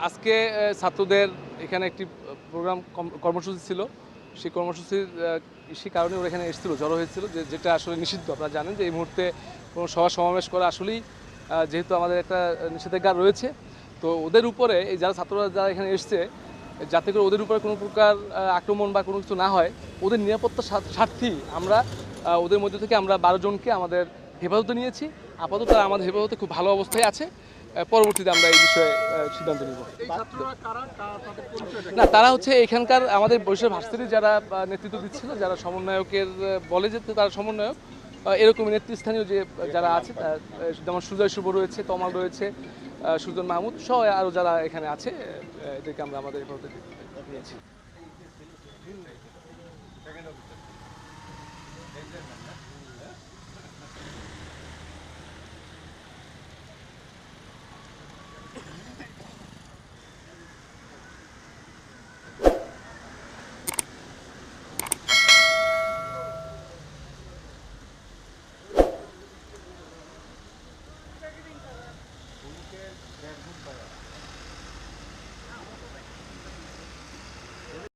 আজকে ছাত্রদের এখানে একটি প্রোগ্রাম কর্মসূচি ছিল। সেই কর্মসূচির সে কারণে ওরা এখানে এসেছিল, জড়ো হয়েছিল, যে, যেটা আসলে নিষিদ্ধ। আপনারা জানেন যে এই মুহূর্তে কোনো সভা সমাবেশ করা আসলেই যেহেতু আমাদের একটা নিষেধাজ্ঞা রয়েছে, তো ওদের উপরে, এই যারা ছাত্ররা যারা এখানে এসছে, যাতে করে ওদের উপরে কোনো প্রকার আক্রমণ বা কোনো কিছু না হয়, ওদের নিরাপত্তার স্বার্থ- স্বার্থেই আমরা ওদের মধ্যে থেকে আমরা বারো জনকে আমাদের হেফাজতে নিয়েছি। আপাতত আমাদের হেফাজতে খুব ভালো অবস্থায় আছে। পরবর্তীতে আমরা এই বিষয়ে সিদ্ধান্ত নিব? না তারা হচ্ছে এখানকার আমাদের বৈশাখ ভার্সিটির যারা নেতৃত্ব দিচ্ছিল যারা সমন্বয়কের বলে যে তারা সমন্বয়ক এরকম নেতৃস্থানীয় যে যারা আছে যেমন সুজয় শুভ রয়েছে তমাল রয়েছে সুজন মাহমুদ সহ আরও যারা এখানে আছে এদেরকে আমরা আমাদের নিয়েছি।